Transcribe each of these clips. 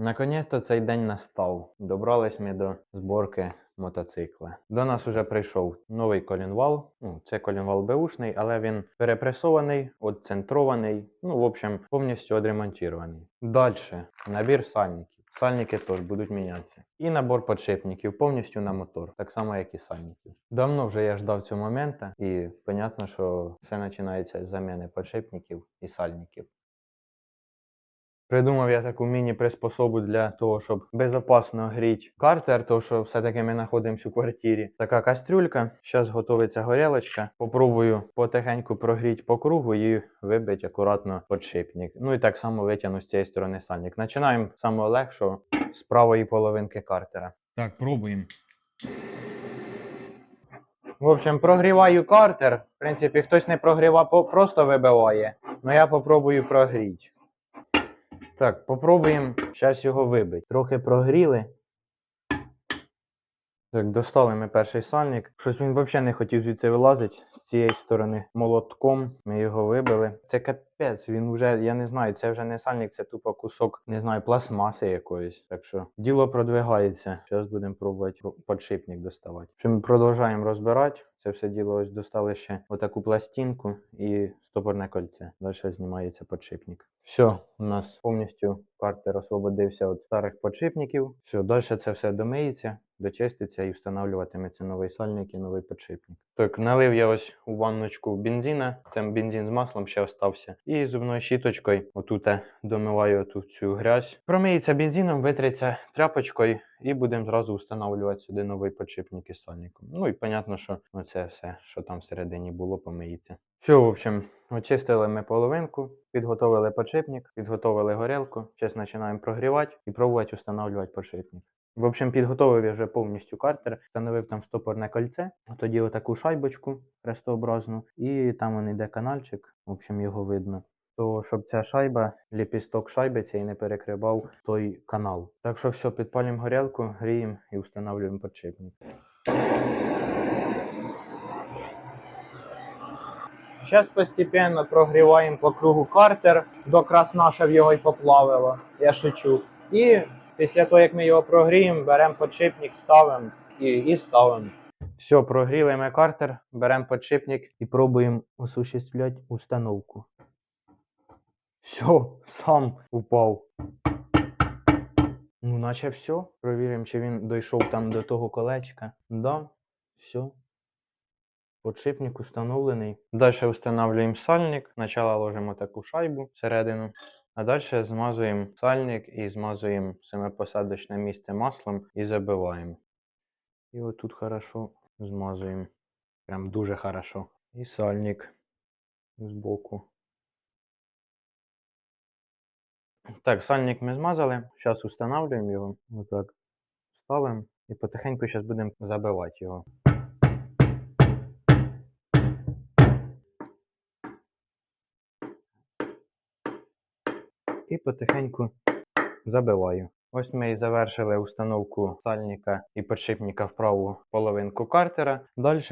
Наконець-то цей день настав. Добрались ми до зборки мотоцикла. До нас уже прийшов новий колінвал. Ну, це колінвал беушний, але він перепресований, отцентрований. Ну, в общем, повністю відремонтований. Далі набір сальників. Сальники теж будуть мінятися. І набор подшипників повністю на мотор, так само, як і сальників. Давно вже я ждав цього моменту, і понятно, що все починається з заміни подшипників і сальників. Придумав я таку міні-приспособу для того, щоб безпечно гріти картер, тому що все-таки ми знаходимося у квартирі. Така кастрюлька. Зараз готується горілочка. Попробую потихеньку прогріти по кругу і вибити акуратно подшипник. Ну і так само витягну з цієї сторони сальник. Починаємо з самого легшого з правої половинки картера. Так, пробуємо. В общем, прогріваю картер. В принципі, хтось не прогріває, по- просто вибиває. Ну я попробую прогріти. Так, попробуємо зараз його вибити. Трохи прогріли. Так, достали ми перший сальник. Щось він взагалі не хотів звідси вилазити з цієї сторони молотком. Ми його вибили. Це капець, він вже, я не знаю, це вже не сальник, це тупо кусок, не знаю, пластмаси якоїсь. Так що діло продвигається. Зараз будемо пробувати ро- подшипник доставати. Що ми продовжуємо розбирати. Це все діло ось достали ще отаку пластинку і стопорне кольце. Далі знімається подшипник. Все, у нас повністю картер освободився від старих подшипників. Все, далі це все домиється, дочиститься і встановлюватиметься новий сальник і новий подшипник. Так, налив я ось у ванночку бензина. Це бензин з маслом ще остався. І зубною щіточкою отут домиваю оту цю грязь. Промиється бензином, витриться тряпочкою і будемо зразу встановлювати сюди новий подшипник із сальником. Ну і понятно, що оце все, що там всередині було, помиється. Все, в общем, очистили ми половинку, підготовили подшипник, підготовили горілку. Зараз починаємо прогрівати і пробувати встановлювати подшипник. В общем, підготовив я вже повністю картер, встановив там стопорне кольце, тоді отаку шайбочку хрестообразну, і там он іде канальчик, в общем, його видно. То щоб ця шайба, ліпісток шайби цей не перекривав той канал. Так що все, підпалюємо горілку, гріємо і встановлюємо подшипник. Зараз постепенно прогріваємо по кругу картер до красна, щоб його й поплавило. Я шучу. І після того, як ми його прогріємо, беремо подшипник, ставимо і, і ставимо. Все, прогріли ми картер, беремо подшипник і пробуємо осуществляти установку. Все, сам упав. Ну, наче все. Провіримо, чи він дійшов там до того колечка. Да, все. Подшипник установлений. Далі встановлюємо сальник. Спочатку ложимо таку шайбу всередину, а далі змазуємо сальник і змазуємо саме посадочне місце маслом і забиваємо. І отут хорошо змазуємо. Прям дуже хорошо. І сальник збоку. Так, сальник ми змазали. Зараз встановлюємо його. Отак. Ставимо і потихеньку зараз будемо забивати його. І потихеньку забиваю. Ось ми і завершили установку сальника і подшипника в праву половинку картера. Далі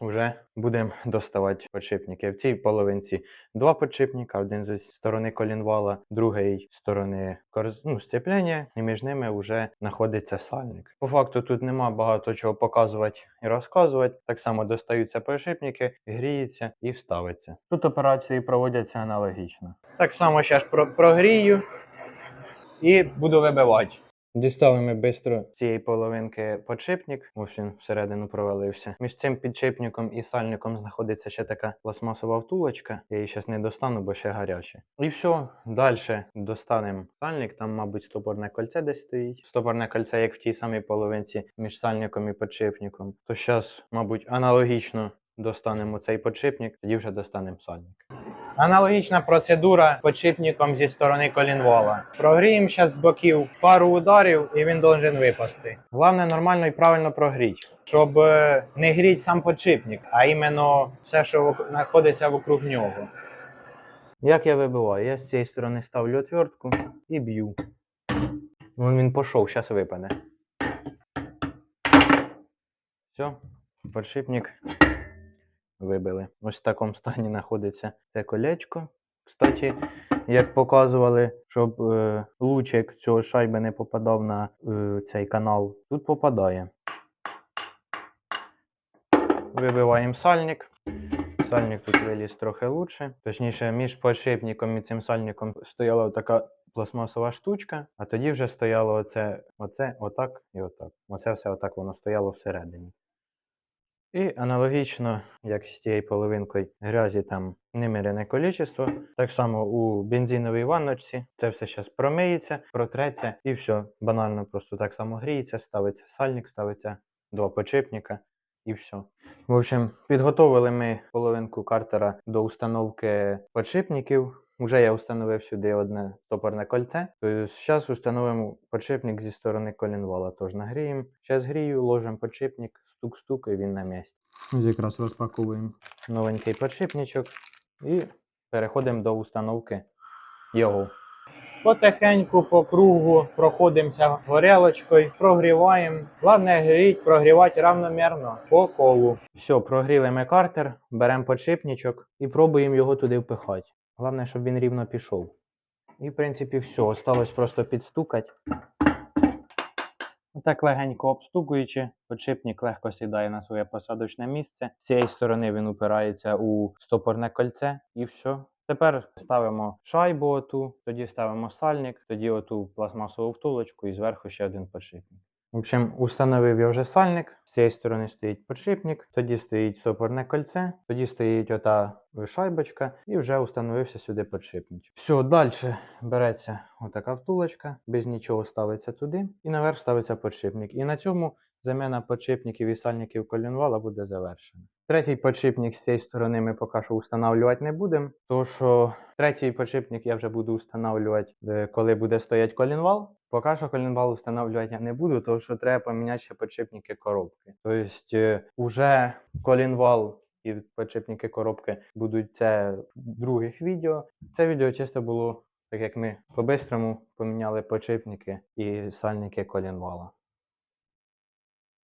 вже будемо доставати подшипники. В цій половинці два подшипника, один зі сторони колінвала, другий з сторони ну, сцепляння, і між ними вже знаходиться сальник. По факту тут нема багато чого показувати і розказувати. Так само достаються подшипники, гріються і вставиться. Тут операції проводяться аналогічно. Так само зараз про- прогрію і буду вибивати. Дістали ми швидко цієї половинки подшипник, ось він всередину провалився. Між цим підшипником і сальником знаходиться ще така пластмасова втулочка. Я її зараз не достану, бо ще гаряче. І все, далі достанемо сальник, там, мабуть, стопорне кольце десь стоїть. Стопорне кольце, як в тій самій половинці між сальником і подшипником. То зараз, мабуть, аналогічно достанемо цей подшипник, тоді вже достанемо сальник. Аналогічна процедура подшипником зі сторони колінвала. Прогріємо зараз з боків пару ударів і він должен випасти. Головне нормально і правильно прогріти, щоб е, не гріти сам подшипник, а іменно все, що знаходиться вокруг нього. Як я вибиваю? Я з цієї сторони ставлю отвертку і б'ю. Вон він пішов, зараз випаде. Все, подшипник вибили. Ось в такому стані знаходиться це колечко. Кстати, як показували, щоб е, лучик цього шайби не попадав на е, цей канал, тут попадає. Вибиваємо сальник. Сальник тут виліз трохи лучше. Точніше, між подшипником і цим сальником стояла така пластмасова штучка, а тоді вже стояло оце, оце, отак і отак. Оце все отак воно стояло всередині. І аналогічно, як з тією половинкою грязі там немірене количество, так само у бензиновій ванночці це все зараз промиється, протреться і все. Банально просто так само гріється, ставиться сальник, ставиться два подшипника і все. В общем, підготовили ми половинку картера до установки подшипників. Уже я установив сюди одне стопорне кольце. Тобто зараз установимо подшипник зі сторони колінвала. Тож нагріємо. Зараз грію, ложимо подшипник, стук-стук і він на місці. Ось якраз розпаковуємо новенький подшипничок і переходимо до установки його. Потихеньку по кругу проходимося горелочкою, прогріваємо. Головне гріть, прогрівати равномірно по колу. Все, прогріли ми картер, беремо подшипничок і пробуємо його туди впихати. Головне, щоб він рівно пішов. І, в принципі, все. Осталось просто підстукати. Отак легенько обстукуючи, подшипник легко сідає на своє посадочне місце. З цієї сторони він упирається у стопорне кольце і все. Тепер ставимо шайбу оту, тоді ставимо сальник, тоді оту пластмасову втулочку і зверху ще один подшипник. В общем, установив я вже сальник, з цієї сторони стоїть подшипник, тоді стоїть стопорне кольце, тоді стоїть ота шайбочка і вже установився сюди подшипник. Все, далі береться отака втулочка, без нічого ставиться туди, і наверх ставиться подшипник. І на цьому заміна подшипників і сальників колінвала буде завершена. Третій подшипник з цієї сторони ми поки що встановлювати не будемо, тому що третій подшипник я вже буду встановлювати, е, коли буде стояти колінвал. Поки що колінвал встановлювати я не буду, тому що треба поміняти ще подшипники коробки. Тобто, е, уже колінвал і подшипники коробки будуть це в других відео. Це відео чисто було так, як ми по-бистрому поміняли подшипники і сальники колінвала.